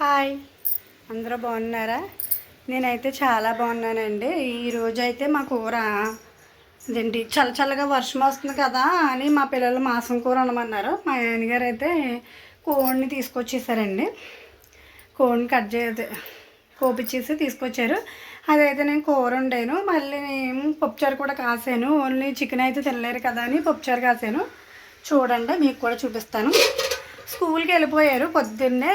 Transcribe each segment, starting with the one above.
Hi. అందరూ బాగున్నారా? నేనైతే చాలా బాగున్నానండి. ఈరోజు అయితే మా కూర అదేంటి చల్ల చల్లగా వర్షం వస్తుంది కదా అని మా పిల్లలు మాసం కూర అనమన్నారు. మా ఆయనగారు అయితే కోడిని తీసుకొచ్చేసారండి. కోడిని కట్ చేసి కోపిచ్చేసి తీసుకొచ్చారు. అదైతే నేను కూర వండాను. మళ్ళీ నేను పప్పుచారు కూడా కాసాను. ఓన్లీ చికెన్ అయితే తినలేరు కదా అని పప్పుచారు కాసాను. చూడండి మీకు కూడా చూపిస్తాను. స్కూల్కి వెళ్ళిపోయారు. పొద్దున్నే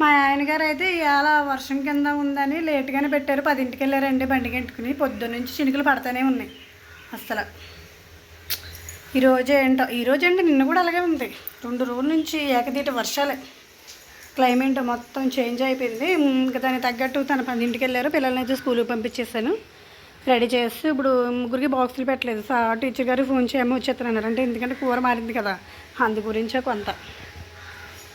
మా ఆయన గారు అయితే ఇవాళ వర్షం కింద ఉందని లేట్గానే పెట్టారు. పదింటికి వెళ్ళారండి బండి గంటుకుని. పొద్దున్న నుంచి చినుకులు పడతానే ఉన్నాయి అసలు ఈరోజు ఏంటో ఈరోజు ఏంటి నిన్న కూడా అలాగే ఉంది. రెండు రోజుల నుంచి ఏకదీట వర్షాలే. క్లైమేట్ మొత్తం చేంజ్ అయిపోయింది. ఇంకా దానికి తగ్గట్టు తన పదింటికి వెళ్ళారు పిల్లల్ని అయితే స్కూల్కి పంపించేసాను రెడీ చేసి ఇప్పుడు ముగ్గురికి బాక్సులు పెట్టలేదు. సార్ టీచర్ గారు ఫోన్ చేయమో వచ్చేస్తున్నారు అంటే ఎందుకంటే కూర మారింది కదా. అందు గురించే కొంత.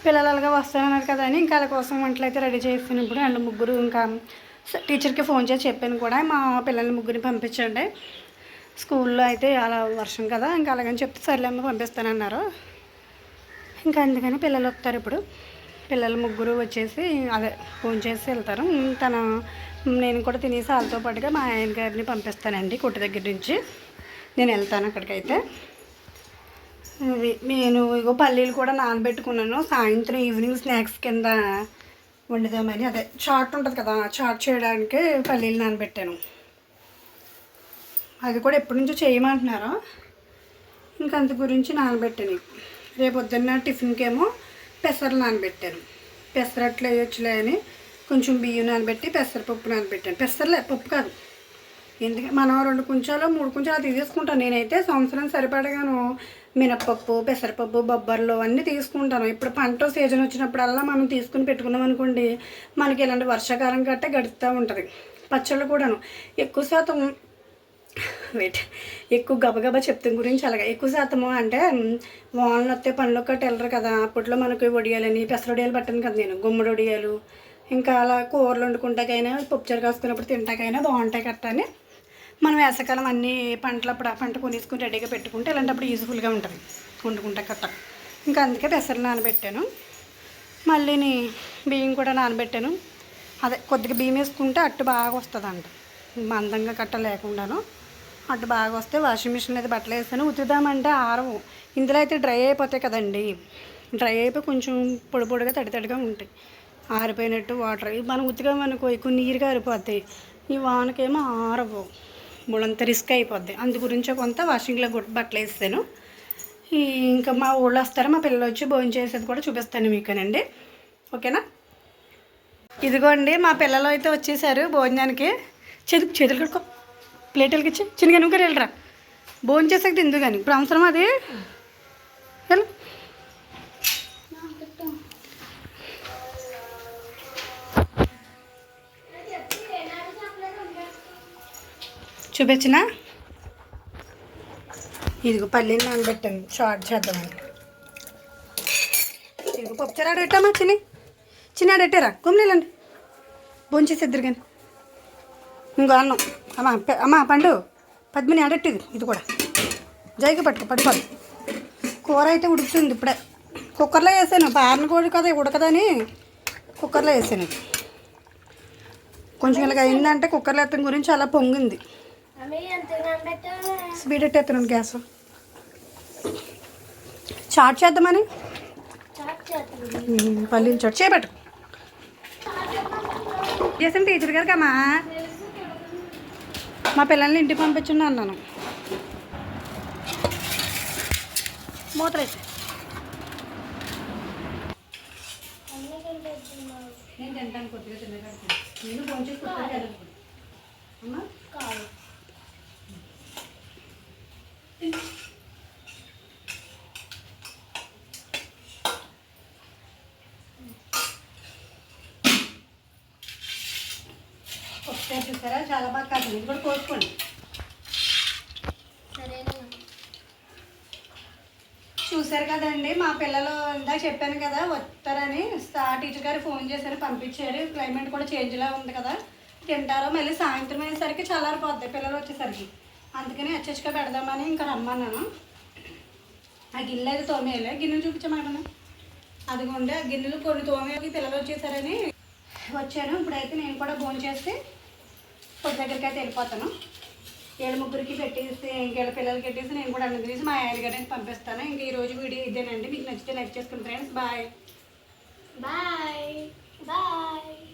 పిల్లలు అలాగా వస్తానన్నారు కదా అని ఇంకా వాళ్ళ కోసం వంటలు అయితే రెడీ చేస్తాను ఇప్పుడు అండ్ ముగ్గురు ఇంకా టీచర్కి ఫోన్ చేసి చెప్పాను కూడా. మా పిల్లల్ని ముగ్గురిని పంపించండి. స్కూల్లో అయితే అలా వర్షం కదా ఇంకా అలాగని చెప్తే సర్లేమ్మ పంపిస్తానన్నారు. ఇంకా అందుకని పిల్లలు వస్తారు ఇప్పుడు. పిల్లలు ముగ్గురు వచ్చేసి అదే ఫోన్ చేసి వెళ్తారు. తన నేను కూడా తినేసి వాళ్ళతో పాటుగా మా ఆయన గారిని పంపిస్తానండి కొట్టు దగ్గర నుంచి. నేను వెళ్తాను అక్కడికైతే. నేను ఇగో పల్లీలు కూడా నానబెట్టుకున్నాను. సాయంత్రం ఈవినింగ్ స్నాక్స్ కింద వండుదామని అదే చాట్ ఉంటుంది కదా చాట్ చేయడానికి పల్లీలు నానబెట్టాను. అది కూడా ఎప్పటి నుంచో చేయమంటున్నారు? ఇంకా అంత గురించి నానబెట్టాను. రేపు పొద్దున్న టిఫిన్కి ఏమో నానబెట్టాను. పెసరట్లు వేయొచ్చులే అని కొంచెం బియ్యం నానబెట్టి పెసరపప్పు నానబెట్టాను. పెసరలే పప్పు కాదు. ఎందుకంటే మనం రెండు కుంచాలు మూడు కుంచాలు తీసేసుకుంటాను నేనైతే సంవత్సరం సరిపడగాను మినప్పప్పు పెసరపప్పు బొబ్బర్లు అన్నీ తీసుకుంటాను. ఇప్పుడు పంట సీజన్ వచ్చినప్పుడల్లా మనం తీసుకుని పెట్టుకున్నాం అనుకోండి మనకి ఇలాంటి వర్షాకాలం గట్ట గడుస్తూ ఉంటుంది. పచ్చళ్ళు కూడాను ఎక్కువ శాతం వెయిట్ ఎక్కువ గబగబా చెప్తాం గురించి అలాగే. ఎక్కువ శాతము అంటే వానలు వస్తే పనులు కట్టి వెళ్ళరు కదా. అప్పట్లో మనకి వడియాలని పెసరొడియాలు పట్టాను కదా నేను. గుమ్మడి వడియాలు ఇంకా అలా కూరలు వండుకుంటాకైనా పప్పుచారు కాసుకున్నప్పుడు తింటాకైనా బాగుంటాయి కట్ట అని మనం వేసవకాలం అన్ని పంటలు అప్పుడు ఆ పంట కొనేసుకుని రెడీగా పెట్టుకుంటే ఇలాంటప్పుడు యూజ్ఫుల్గా ఉంటుంది. వండుకుంటా కట్ట. ఇంకా అందుకే పెసలు నానబెట్టాను. మళ్ళీని బియ్యం కూడా నానబెట్టాను. అదే కొద్దిగా బియ్యం వేసుకుంటే అట్టు బాగా వస్తుందంట. మందంగా కట్ట లేకుండాను. అటు బాగా వస్తే వాషింగ్ మిషన్ అయితే బట్టలు వేస్తాను. ఉతుకుదామంటే ఆరవు. ఇందులో అయితే డ్రై అయిపోతాయి కదండి. డ్రై అయిపోయి కొంచెం పొడి పొడిగా తడి తడిగా ఉంటాయి. ఆరిపోయినట్టు వాటర్. మనం ఉతికామనుకో ఎక్కువ నీరుగా ఆరిపోతాయి. ఈ వానకేమో ఆరవు. ముళ్ళంత రిస్క్ అయిపోద్ది. అందు గురించి కొంత వాషింగ్లో గుడ్ బట్టలు వేస్తాను. ఇంకా మా ఊళ్ళో వస్తారు మా పిల్లలు వచ్చి భోజనం చేసేది కూడా చూపిస్తాను మీకునండి. ఓకేనా? ఇదిగోండి మా పిల్లలు అయితే వచ్చేసారు భోజనానికి. చేతులు చేతులు కడుకో ప్లేట్లకి ఇచ్చి చిన్నగా నువ్వు వెళ్ళరా. భోజనం చేసాక తిందు ఇప్పుడు అవసరం అది? చూపించిన? ఇదిగో పల్లీని నానబెట్టాను. షార్ట్ చేద్దామని. ఇదిగో పప్పుచారు ఆడెట్టామా చిన్ని చిన్న ఆడెట్టారా గుమ్మిలేండి భోంచేసిద్దరు కానీ. ఇంకో అన్నం. అమ్మా అమ్మా పండు. పద్మిని ఆడెట్టేది ఇది కూడా. జైకి పట్టుకో పట్టుకోదు కూర అయితే ఉడుకుతుంది ఇప్పుడే. కుక్కర్లో వేసాను. పారన కోడి కదా ఉడకదని కుక్కర్లో వేసాను. కొంచెం ఇలాగ అయిందంటే కుక్కర్లో వేస్తాం గురించి అలా పొంగింది. Speed ఎట్టేస్తున్నాను gas. చాట్ చేద్దామని? పల్లీలు చాట్ చేపట్టు. చేసాను టీచర్ గారికి అమ్మా మా పిల్లల్ని ఇంటికి పంపించండి అన్నాను. మూతరేసి. నేను తింటాను కొద్దిగా తిన్నగా నేను కొంచెం కొద్దిగా అమ్మా? ఒకసారి చూసారా? చాలా బాగా కాదు. ఇది కూడా కోసుకోండి. చూసారు కదండి మా పిల్లలు ఇందాక చెప్పాను కదా వస్తారని ఆ టీచర్ గారు ఫోన్ చేశారు పంపించారు. క్లైమేట్ కూడా చేంజ్లా ఉంది కదా. తింటారో మళ్ళీ సాయంత్రం అయ్యేసరికి చల్లారిపోద్ది. పిల్లలు వచ్చేసరికి. అందుకని అచ్చచ్చుగా పెడదామని ఇంకా రమ్మన్నాను. ఆ గిన్నె అయితే తోమేయలే. గిన్నెలు చూపించమంటున్నా అదిగోండి ఆ గిన్నెలు కొన్ని తోమేకి పిల్లలు వచ్చేసారని వచ్చాను. ఇప్పుడైతే నేను కూడా భోజనం చేసి పొద్దు దగ్గరికి అయితే వెళ్ళిపోతాను. ఏడు ముగ్గురికి పెట్టేసి ఇంకేళ్ళ పిల్లలకి పెట్టేసి నేను కూడా అన్నం తీసి మా ఆయనగారికి పంపిస్తాను. ఇంక ఈరోజు వీడియో ఇదేనండి. మీకు నచ్చితే లైక్ చేసుకుని ఫ్రెండ్స్ బాయ్. బాయ్. బాయ్.